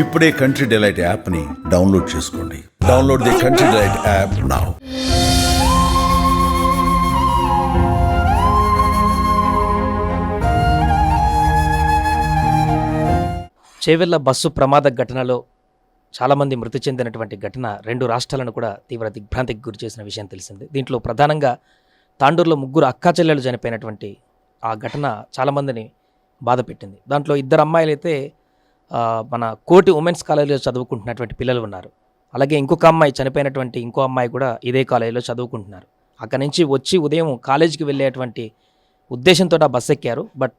ఇప్పుడే country delight యాప్ని download చేసుకోండి. Download the country delight app now Chevella bus ప్రమాద ఘటనలో చాలామంది మృతి చెందినటువంటి ఘటన రెండు రాష్ట్రాలను కూడా తీవ్ర దిగ్భ్రాంతికి గురి చేసిన విషయం తెలిసింది. దీంట్లో ప్రధానంగా తాండూరులో ముగ్గురు అక్కా చెల్లెలు చనిపోయినటువంటి ఆ ఘటన చాలామందిని బాధపెట్టింది దాంట్లో ఇద్దరు అమ్మాయిలైతే మన కోటి ఉమెన్స్ కాలేజీలో చదువుకుంటున్నటువంటి పిల్లలు ఉన్నారు. అలాగే ఇంకొక అమ్మాయి చనిపోయినటువంటి ఇంకో అమ్మాయి కూడా ఇదే కాలేజీలో చదువుకుంటున్నారు. అక్కడి నుంచి వచ్చి ఉదయం కాలేజీకి వెళ్ళేటువంటి ఉద్దేశంతో ఆ బస్సు ఎక్కారు. బట్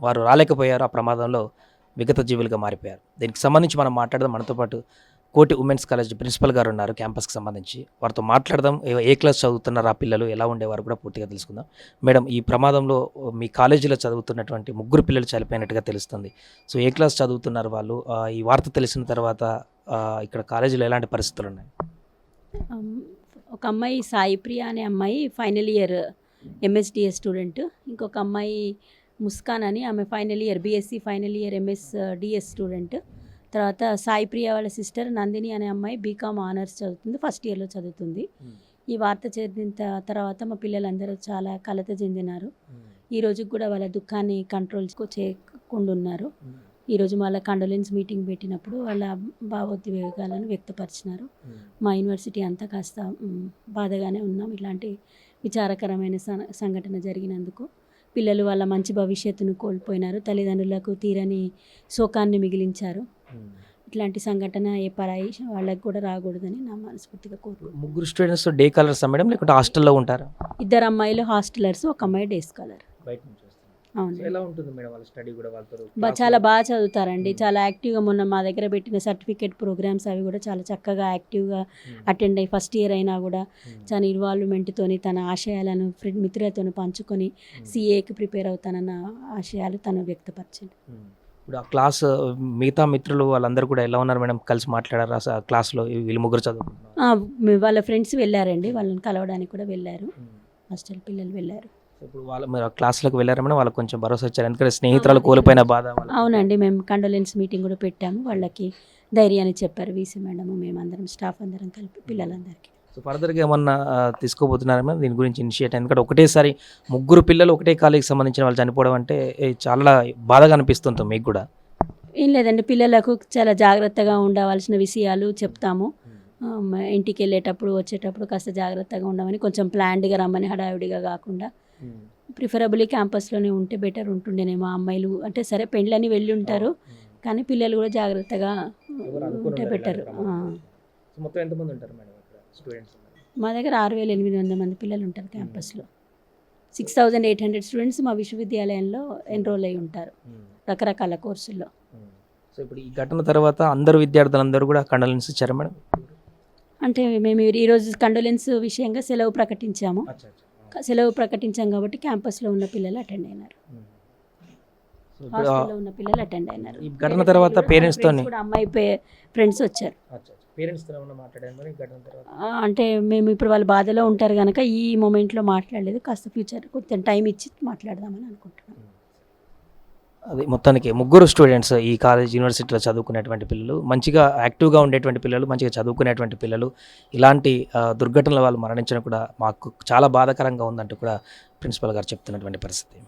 వారు రాలేకపోయారు. ఆ ప్రమాదంలో విగత జీవులుగా మారిపోయారు. దీనికి సంబంధించి మనం మాట్లాడదాం. మనతో పాటు కోటి ఉమెన్స్ కాలేజ్ ప్రిన్సిపల్ గారు ఉన్నారు క్యాంపస్కి సంబంధించి. వారితో మాట్లాడదాం. ఏ- క్లాస్ చదువుతున్నారు? ఆ పిల్లలు ఎలా ఉండేవారు కూడా పూర్తిగా తెలుసుకుందాం. మేడం ఈ ప్రమాదంలో మీ కాలేజీలో చదువుతున్నటువంటి ముగ్గురు పిల్లలు చనిపోయినట్టుగా తెలుస్తుంది. సో ఏ క్లాస్ చదువుతున్నారు వాళ్ళు? ఈ వార్త తెలిసిన తర్వాత ఇక్కడ కాలేజీలో ఎలాంటి పరిస్థితులు ఉన్నాయి ఒక అమ్మాయి సాయి ప్రియ అనే అమ్మాయి ఫైనల్ ఇయర్ ఎంఎస్డిఎస్ స్టూడెంట్. ఇంకొక అమ్మాయి ముస్కాన్ అని ఆమె final year BSc final year MS DS student. తర్వాత సాయి ప్రియ వాళ్ళ సిస్టర్ నందిని అనే అమ్మాయి బీకామ్ ఆనర్స్ చదువుతుంది ఫస్ట్ ఇయర్లో చదువుతుంది. ఈ వార్త చెందిన తర్వాత మా పిల్లలందరూ చాలా కలత చెందినారు. ఈ రోజు కూడా వాళ్ళ దుఃఖాన్ని కంట్రోల్ చేయకుండా ఉన్నారు ఈరోజు వాళ్ళ కండోలెన్స్ మీటింగ్ పెట్టినప్పుడు వాళ్ళ భావోద్వేగాలను వ్యక్తపరిచినారు. మా యూనివర్సిటీ అంతా కాస్త బాధగానే ఉన్నాం. ఇట్లాంటి విచారకరమైన సంఘటన జరిగినందుకు పిల్లలు వాళ్ళ మంచి భవిష్యత్తును కోల్పోయినారు. తల్లిదండ్రులకు తీరని శోకాన్ని మిగిలించారు. ఇట్లాంటి సంఘటన ఏ పరాయి వాళ్ళకి కూడా రాకూడదని నా మనస్ఫూర్తిగా కోరుకుంటున్నాను. ముగ్గురు స్టూడెంట్స్ డే కలర్స్ మేడం? లేకుంటే హాస్టల్లో ఉంటారా? ఇద్దరు అమ్మాయిలు హాస్టలర్స్ ఒక అమ్మాయి డే స్కాలర్. బయట నుంచి అవును. ఎలా ఉంటుంది మేడం వాళ్ళ స్టడీ కూడా వాళ్ళతో బా చాలా బాగా చదువుతారండి. చాలా యాక్టివ్గా మొన్న మా దగ్గర పెట్టిన సర్టిఫికేట్ ప్రోగ్రామ్స్ అవి కూడా చాలా చక్కగా యాక్టివ్గా అటెండ్ అయ్యి ఫస్ట్ ఇయర్ అయినా కూడా తన ఇన్వాల్వ్మెంట్తోని తన ఆశయాలను ఫ్రెండ్ మిత్రులతో పంచుకొని సిఏకి ప్రిపేర్ అవుతానన్న ఆశయాలు తను వ్యక్తపరిచింది. ఇప్పుడు ఆ క్లాస్ మిగతా మిత్రులు వాళ్ళందరూ కూడా ఎలా ఉన్నారు మేడం? కలిసి మాట్లాడారు? ఆ క్లాస్లో వీళ్ళు ముగ్గురు చదువుకుంటున్నారు. మీ- వాళ్ళ ఫ్రెండ్స్ వెళ్ళారండి. వాళ్ళని కలవడానికి కూడా వెళ్ళారు. హాస్టల్ పిల్లలు వెళ్ళారు. ఇప్పుడు వాళ్ళ మీరు క్లాసులకు వెళ్ళారు మేడం? వాళ్ళకి కొంచెం భరోసా ఇచ్చారు? ఎందుకంటే స్నేహితురాలు కోల్పోయిన బాధ. అవునండి. మేము కండోలెన్స్ మీటింగ్ కూడా పెట్టాము. వాళ్ళకి ధైర్యాన్ని చెప్పారు. వీసీ మేడము మేమందరం స్టాఫ్ అందరం కలిపి పిల్లలందరికీ. సో ఫర్దర్గా ఏమన్నా ఆ, తీసుకోబోతున్నారా మేడం? దీని గురించి ఇనిషియేట్ ఎందుకంటే ఒకటేసారి ముగ్గురు పిల్లలు ఒకటే కాలేజీకి సంబంధించిన వాళ్ళు చనిపోవడం అంటే చాలా బాధగా అనిపిస్తుంది మీకు కూడా. ఏం లేదండి పిల్లలకు చాలా జాగ్రత్తగా ఉండవలసిన విషయాలు చెప్తాము. మ- ఇంటికి వెళ్ళేటప్పుడు వచ్చేటప్పుడు కాస్త జాగ్రత్తగా ఉండమని కొంచెం ప్లాన్డ్గా రమ్మని హడావిడిగా కాకుండా. ప్రిఫరబుల్లీ క్యాంపస్లోనే ఉంటే బెటర్ ఉంటుండేనేమో అమ్మాయిలు. అంటే సరే పెళ్ళని వెళ్ళి ఉంటారు. కానీ పిల్లలు కూడా జాగ్రత్తగా ఉంటే బెటర్ మొత్తం ఎంతమంది ఉంటారు మేడం? స్టూడెంట్స్ మా దగ్గర ఆరు వేల ఎనిమిది వందల మంది పిల్లలు ఉంటారు క్యాంపస్లో. Six thousand eight hundred students మా విశ్వవిద్యాలయంలో ఎన్రోల్ అయి ఉంటారు. రకరకాల కోర్సుల్లో. సో ఇప్పుడు ఈ ఘటన తర్వాత అందరు విద్యార్థులందరూ కూడా కండలెన్స్ ఇచ్చారా మేడం? అంటే మేము ఈరోజు కండోలెన్స్ విషయంగా సెలవు ప్రకటించాము. సెలవు ప్రకటించాం కాబట్టి క్యాంపస్లో ఉన్న పిల్లలు అటెండ్ అయినారు. హాస్టల్లో ఉన్న పిల్లలు అటెండ్ అయినారు. ఈ ఘటన తర్వాత parents తోని- కూడా అమ్మాయి ఫ్రెండ్స్ వచ్చారు. అంటే మేము ఇప్పుడు వాళ్ళు బాధలో ఉంటారు కనుక ఈ మూమెంట్లో మాట్లాడలేదు. కాస్త ఫ్యూచర్ కొంచెం టైం ఇచ్చి మాట్లాడదామని అనుకుంటున్నాం. అది మొత్తానికి ముగ్గురు స్టూడెంట్స్ ఈ కాలేజ్ యూనివర్సిటీలో చదువుకునేటువంటి పిల్లలు మంచిగా యాక్టివ్గా ఉండేటువంటి పిల్లలు మంచిగా చదువుకునేటువంటి పిల్లలు ఇలాంటి దుర్ఘటనల వాళ్ళు మరణించడం కూడా మాకు చాలా బాధాకరంగా ఉందంటూ కూడా ప్రిన్సిపల్ గారు చెప్తున్నటువంటి పరిస్థితి.